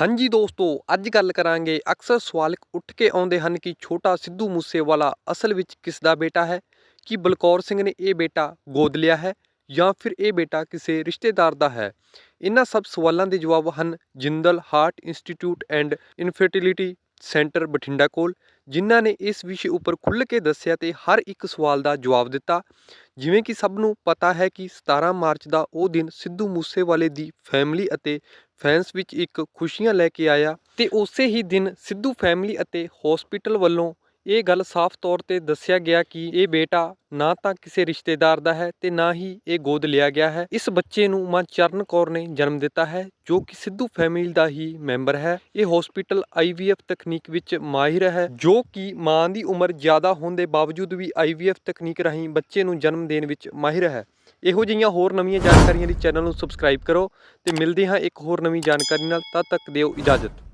ਹਾਂਜੀ ਦੋਸਤੋ, ਅੱਜ ਗੱਲ ਕਰਾਂਗੇ ਅਕਸਰ ਸਵਾਲ ਉੱਠ ਕੇ ਆਉਂਦੇ ਹਨ ਕਿ ਛੋਟਾ ਸਿੱਧੂ ਮੂਸੇਵਾਲਾ ਅਸਲ ਵਿੱਚ ਕਿਸ ਦਾ ਬੇਟਾ ਹੈ? ਕਿ ਬਲਕੌਰ ਸਿੰਘ ਨੇ ਇਹ ਬੇਟਾ ਗੋਦ ਲਿਆ ਹੈ ਜਾਂ ਫਿਰ ਇਹ ਬੇਟਾ ਕਿਸੇ ਰਿਸ਼ਤੇਦਾਰ ਦਾ ਹੈ? ਇਹਨਾਂ ਸਭ ਸਵਾਲਾਂ ਦੇ ਜਵਾਬ ਹਨ Jindal heart institute and infertility centre Bathinda ਕੋਲ, ਜਿਨ੍ਹਾਂ ਨੇ ਇਸ ਵਿਸ਼ੇ ਉੱਪਰ ਖੁੱਲ੍ਹ ਕੇ ਦੱਸਿਆ ਤੇ ਹਰ ਇੱਕ ਸਵਾਲ ਦਾ ਜਵਾਬ ਦਿੱਤਾ। ਜਿਵੇਂ ਕਿ ਸਭ ਨੂੰ ਪਤਾ ਹੈ ਕਿ 17 ਮਾਰਚ ਦਾ ਉਹ ਦਿਨ ਸਿੱਧੂ ਮੂਸੇਵਾਲੇ ਦੀ ਫੈਮਿਲੀ ਅਤੇ ਫੈਨਸ ਵਿੱਚ ਇੱਕ ਖੁਸ਼ੀਆਂ ਲੈ ਕੇ ਆਇਆ ਤੇ ਉਸੇ ਹੀ ਦਿਨ ਸਿੱਧੂ ਫੈਮਿਲੀ ਅਤੇ ਹਸਪੀਟਲ ਵੱਲੋਂ ਇਹ ਗੱਲ ਸਾਫ਼ ਤੌਰ ਤੇ ਦੱਸਿਆ ਗਿਆ ਕਿ ਇਹ ਬੇਟਾ ਨਾ ਤਾਂ ਕਿਸੇ ਰਿਸ਼ਤੇਦਾਰ ਦਾ ਹੈ ਤੇ ਨਾ ਹੀ ਇਹ ਗੋਦ ਲਿਆ ਗਿਆ ਹੈ। ਇਸ ਬੱਚੇ ਨੂੰ ਮਾਂ ਚਰਨ ਕੌਰ ਨੇ ਜਨਮ ਦਿੱਤਾ ਹੈ, ਜੋ ਕਿ ਸਿੱਧੂ ਫੈਮਿਲੀ ਦਾ ਹੀ ਮੈਂਬਰ ਹੈ। ਇਹ ਹਸਪੀਟਲ ਆਈਵੀਐਫ ਤਕਨੀਕ ਵਿੱਚ ਮਾਹਿਰ ਹੈ, ਜੋ ਕਿ ਮਾਂ ਦੀ ਉਮਰ ਜ਼ਿਆਦਾ ਹੋਣ ਦੇ ਬਾਵਜੂਦ ਵੀ ਆਈਵੀਐਫ ਤਕਨੀਕ ਰਾਹੀਂ ਬੱਚੇ ਨੂੰ ਜਨਮ ਦੇਣ ਵਿੱਚ ਮਾਹਿਰ ਹੈ। ਇਹੋ ਜਿਹੀਆਂ ਹੋਰ ਨਵੀਆਂ ਜਾਣਕਾਰੀਆਂ ਲਈ ਚੈਨਲ ਨੂੰ ਸਬਸਕ੍ਰਾਈਬ ਕਰੋ ਤੇ ਮਿਲਦੇ ਹਾਂ ਇੱਕ ਹੋਰ ਨਵੀਂ ਜਾਣਕਾਰੀ ਨਾਲ। ਤਦ ਤੱਕ ਦਿਓ ਇਜਾਜ਼ਤ।